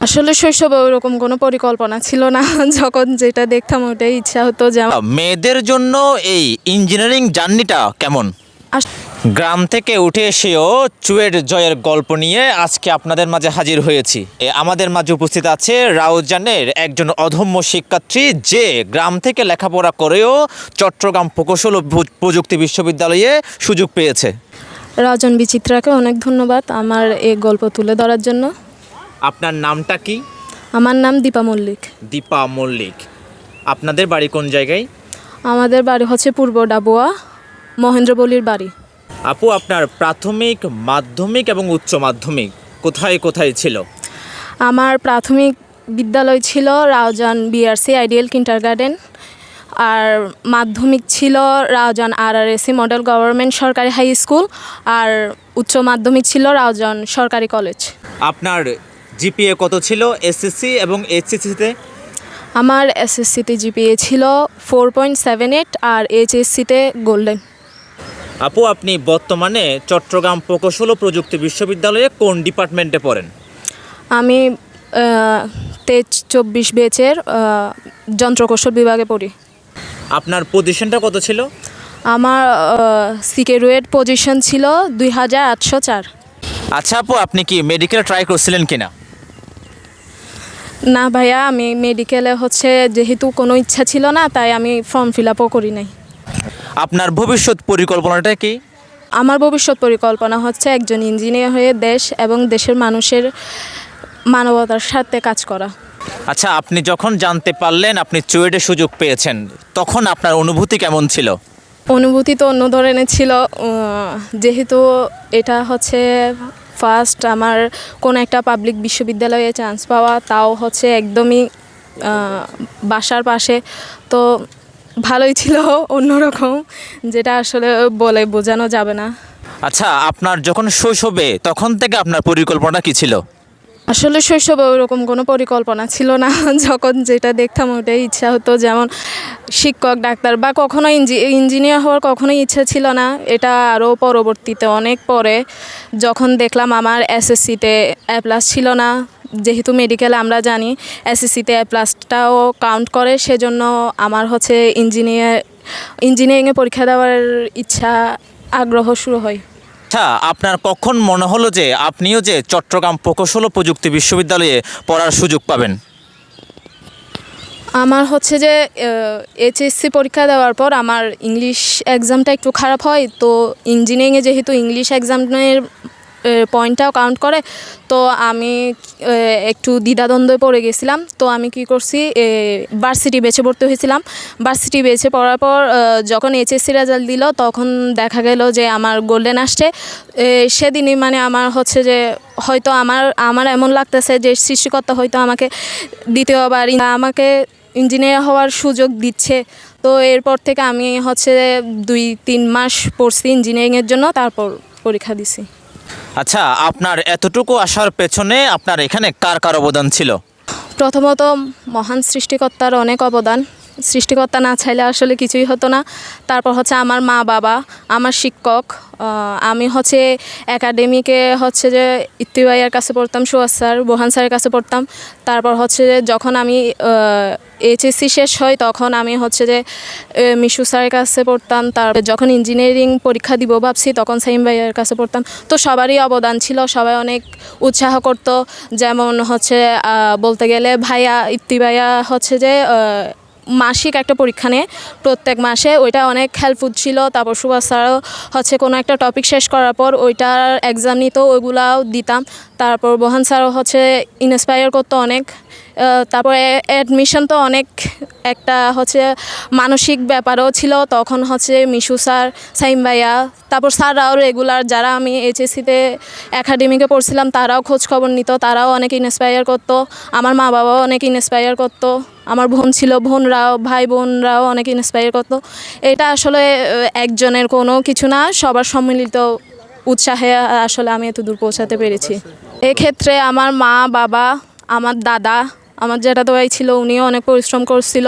আসলে শৈশবে ওরকম কোনো পরিকল্পনা ছিল না। যখন যেটা দেখতাম ওটাই ইচ্ছা হতো যেমন মেয়েদের জন্য এই ইঞ্জিনিয়ারিং জার্নিটা কেমন? গ্রাম থেকে উঠে এসেও চুয়েট জয়ের গল্প নিয়ে আজকে আপনাদের মাঝে হাজির হয়েছি। এ, আমাদের মাঝে উপস্থিত আছে রাউজানের একজন অধম্য শিক্ষার্থী যে গ্রাম থেকে লেখাপড়া করেও চট্টগ্রাম প্রকৌশল ও প্রযুক্তি বিশ্ববিদ্যালয়ে সুযোগ পেয়েছে। রাজন বিচিত্রাকে অনেক ধন্যবাদ আমার এই গল্প তুলে ধরার জন্য। আপনার নামটা কি? আমার নাম দীপা মল্লিক। দীপা মল্লিক। আপনাদের বাড়ি কোন জায়গায়? আমাদের বাড়ি হচ্ছে পূর্ব ডাবুয়া মহেন্দ্রবলির বাড়ি। আপু আপনার প্রাথমিক মাধ্যমিক এবং উচ্চ মাধ্যমিক কোথায় কোথায় ছিল? আমার প্রাথমিক বিদ্যালয় ছিল Raozan BRC ideal kindergarten আর মাধ্যমিক ছিল Raozan R R AC model government সরকারি হাই স্কুল আর উচ্চ মাধ্যমিক ছিল রাউজান সরকারি কলেজ আপনার জিপিএ কত ছিল? এসএসসি এবং এইচএসসিতে আমার এসএসসিতে জিপিএ ছিল ফোর পয়েন্ট সেভেন এইট আর এইচএসসিতে গোল্ডেন আপু আপনি বর্তমানে চট্টগ্রাম প্রকৌশল ও প্রযুক্তি বিশ্ববিদ্যালয়ে কোন ডিপার্টমেন্টে পড়েন? আমি তেজ চব্বিশ বেচের যন্ত্রকৌশল বিভাগে পড়ি। আপনার পজিশনটা কত ছিল? আমার সিকেরুয়েট পজিশন ছিল দুই হাজার আটশো চার। আচ্ছা আপু আপনি কি মেডিকেল ট্রাই করছিলেন কিনা? না ভাইয়া আমি মেডিকেলে হচ্ছে যেহেতু কোনো ইচ্ছা ছিল না তাই আমি ফর্ম ফিল আপও করি নাই। আপনার ভবিষ্যৎ পরিকল্পনাটা কি? আমার ভবিষ্যৎ পরিকল্পনা হচ্ছে একজন ইঞ্জিনিয়ার হয়ে দেশ এবং দেশের মানুষের মানবতার সাথে কাজ করা। আচ্ছা আপনি যখন জানতে পারলেন আপনি চুয়েটে সুযোগ পেয়েছেন তখন আপনার অনুভূতি কেমন ছিল? অনুভূতি তো অন্য ধরনের ছিল যেহেতু এটা হচ্ছে ফার্স্ট আমার কোনো একটা পাবলিক বিশ্ববিদ্যালয়ে চান্স পাওয়া, তাও হচ্ছে একদমই বাসার পাশে। তো ভালোই ছিল অন্যরকম, যেটা আসলে বলে বোঝানো যাবে না। আচ্ছা আপনার যখন শৈশবে, তখন থেকে আপনার পরিকল্পনা কি ছিল? আসলে শৈশবে ওরকম কোনো পরিকল্পনা ছিল না। যখন যেটা দেখতাম ওটাই ইচ্ছা হতো, যেমন শিক্ষক, ডাক্তার বা কখনো ইঞ্জি, ইঞ্জিনিয়ার হওয়ার কখনোই ইচ্ছা ছিল না। এটা আরও পরবর্তীতে অনেক পরে যখন দেখলাম আমার এসএসসিতে এ প্লাস ছিল না। যেহেতু মেডিকেল আমরা জানি, এসএসসিতে এ প্লাসটাও কাউন্ট করে, সেজন্য আমার হচ্ছে ইঞ্জিনিয়ার ইঞ্জিনিয়ারিংয়ে পরীক্ষা দেওয়ার ইচ্ছা, আগ্রহ শুরু হয়। আচ্ছা আপনার কখন মনে হলো যে আপনিও যে চট্টগ্রাম প্রকৌশল ও প্রযুক্তি বিশ্ববিদ্যালয়ে পড়ার সুযোগ পাবেন? আমার হচ্ছে যে এইচএসসি পরীক্ষা দেওয়ার পর আমার ইংলিশ এক্সামটা একটু খারাপ হয়, তো ইঞ্জিনিয়ারিংয়ে যেহেতু ইংলিশ এক্সামের পয়েন্টটাও কাউন্ট করে। তো আমি একটু দ্বিধাদ্বন্দ্বে পড়ে গেছিলাম। তো আমি কি করছি ভার্সিটি বেছে পড়তে হয়েছিলাম। ভার্সিটি বেছে পড়ার পর যখন এইচএসসি রেজাল্ট দিল, তখন দেখা গেল যে আমার গোল্ডেন আসছে। সেদিনই মানে আমার হচ্ছে যে, হয়তো আমার আমার এমন লাগতেছে যে, সৃষ্টিকর্তা হয়তো আমাকে দ্বিতীয়বার আমাকে ইঞ্জিনিয়ার হওয়ার সুযোগ দিচ্ছে। তো এরপর থেকে আমি হচ্ছে দুই, তিন মাস পড়ছি ইঞ্জিনিয়ারিংয়ের জন্য, তারপর পরীক্ষা দিছি। আচ্ছা আপনার এতটুকু আসার পেছনে আপনার এখানে কার কার অবদান ছিল? প্রথমত মহান সৃষ্টিকর্তার অনেক অবদান। সৃষ্টিকর্তা না চাইলে আসলে কিছুই হতো না। তারপর হচ্ছে আমার মা বাবা, আমার শিক্ষক আমি হচ্ছে একাডেমিকে হচ্ছে যে ইত্তি ভাইয়ের কাছে পড়তাম সুয়াস স্যার বোহান স্যারের কাছে পড়তাম। তারপর হচ্ছে যে যখন আমি এইচএসসি শেষ হয় তখন আমি হচ্ছে যে মিশু স্যারের কাছে পড়তাম। তারপর যখন ইঞ্জিনিয়ারিং পরীক্ষা দিব ভাবছি তখন সাইম ভাইয়ের কাছে পড়তাম। তো সবারই অবদান ছিল, সবাই অনেক উৎসাহ করতো। যেমন হচ্ছে বলতে গেলে ভাইয়া ইপ্তি ভাইয়া হচ্ছে যে মাসিক একটা পরীক্ষা নেয় প্রত্যেক মাসে। ওইটা অনেক হেল্পফুল ছিল। তারপর সুভাষ স্যারও হচ্ছে কোনো একটা টপিক শেষ করার পর ওইটার এক্সাম নিত ওইগুলাও দিতাম। তারপর বহান স্যারও হচ্ছে ইন্সপায়ার করতো অনেক। তারপরে অ্যাডমিশন তো অনেক একটা হচ্ছে মানসিক ব্যাপারও ছিল। তখন হচ্ছে মিশু স্যার, সাইম ভাইয়া, তারপর স্যাররাও রেগুলার যারা আমি এইচএসসিতে একাডেমিকে পড়ছিলাম, তারাও খোঁজ খবর নিত, তারাও অনেক ইন্সপায়ার করতো। আমার মা বাবাও অনেক ইন্সপায়ার করতো। আমার বোন ছিল, বোনরাও, ভাই বোনরাও অনেক ইন্সপায়ার করতো। এটা আসলে একজনের কোনো কিছু না, সবার সম্মিলিত উৎসাহে আসলে আমি এত দূর পৌঁছাতে পেরেছি। এক্ষেত্রে আমার মা, বাবা, আমার দাদা আমার যেটা ভাই ছিল উনিও অনেক পরিশ্রম করছিল।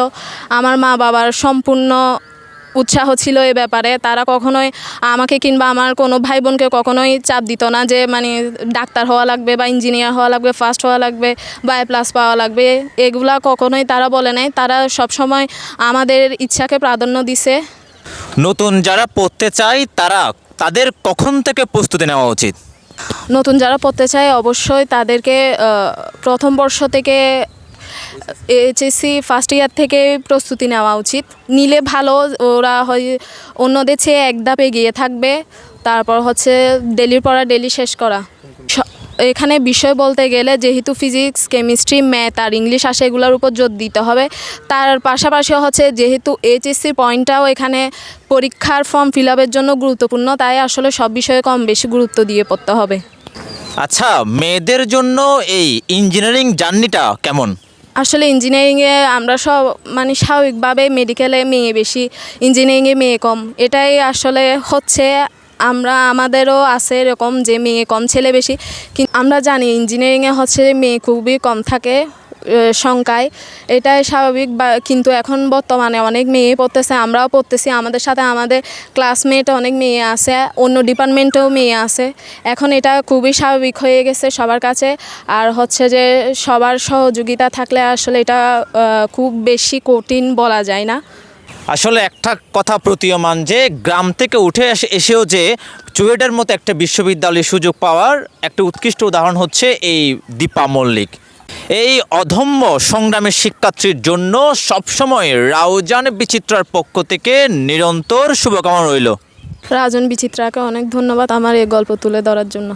আমার মা বাবার সম্পূর্ণ উৎসাহ ছিল এ ব্যাপারে। তারা কখনোই আমাকে কিংবা আমার কোনো ভাই বোনকে কখনোই চাপ দিত না যে মানে ডাক্তার হওয়া লাগবে বা ইঞ্জিনিয়ার হওয়া লাগবে ফার্স্ট হওয়া লাগবে বা এ প্লাস পাওয়া লাগবে। এগুলা কখনোই তারা বলে নাই। তারা সবসময় আমাদের ইচ্ছাকে প্রাধান্য দিছে। নতুন যারা পড়তে চায় তারা তাদের কখন থেকে প্রস্তুতি নেওয়া উচিত? নতুন যারা পড়তে চায় অবশ্যই তাদেরকে প্রথম বর্ষ থেকে এইচএসসি ফার্স্ট ইয়ার থেকে প্রস্তুতি নেওয়া উচিত নিলে ভালো ওরা হয় অন্যদের চেয়ে এক ধাপ এগিয়ে থাকবে তারপর হচ্ছে ডেলির পড়া ডেলি শেষ করা এখানে বিষয় বলতে গেলে যেহেতু ফিজিক্স কেমিস্ট্রি ম্যাথ আর ইংলিশ আসে এগুলোর উপর জোর দিতে হবে তার পাশাপাশি হচ্ছে যেহেতু এইচএসসি পয়েন্টটাও এখানে পরীক্ষার ফর্ম ফিল জন্য গুরুত্বপূর্ণ তাই আসলে সব বিষয়ে কম বেশি গুরুত্ব দিয়ে পড়তে হবে আচ্ছা মেয়েদের জন্য এই ইঞ্জিনিয়ারিং জার্নিটা কেমন আসলে ইঞ্জিনিয়ারিংয়ে আমরা সব মানে স্বাভাবিকভাবে মেডিকেলে মেয়ে বেশি ইঞ্জিনিয়ারিংয়ে মেয়ে কম। এটাই আসলে হচ্ছে আমরা, আমাদেরও আছে এরকম যে মেয়ে কম, ছেলে বেশি। কিন্তু আমরা জানি ইঞ্জিনিয়ারিংয়ে হচ্ছে মেয়ে খুবই কম থাকে। সংখ্যায় এটাই স্বাভাবিক, বা কিন্তু এখন বর্তমানে অনেক মেয়ে পড়তেছে, আমরাও পড়তেছি, আমাদের সাথে আমাদের ক্লাসমেট অনেক মেয়ে আছে, অন্য ডিপার্টমেন্টেও মেয়ে আছে। এখন এটা খুবই স্বাভাবিক হয়ে গেছে সবার কাছে। আর হচ্ছে যে সবার সহযোগিতা থাকলে আসলে এটা খুব বেশি কঠিন বলা যায় না। আসলে একটা কথা প্রতীয়মান যে, গ্রাম থেকে উঠে এসে, এসেও যে চুয়েটের মতো একটা বিশ্ববিদ্যালয়ে সুযোগ পাওয়ার একটা উৎকৃষ্ট উদাহরণ হচ্ছে এই দীপা মল্লিক। এই অধম্য সংগ্রামের শিক্ষার্থীর জন্য সবসময় রাউজান বিচিত্রার পক্ষ থেকে নিরন্তর শুভকামনা রইল। রাজন বিচিত্রাকে অনেক ধন্যবাদ আমার এই গল্প তুলে ধরার জন্য।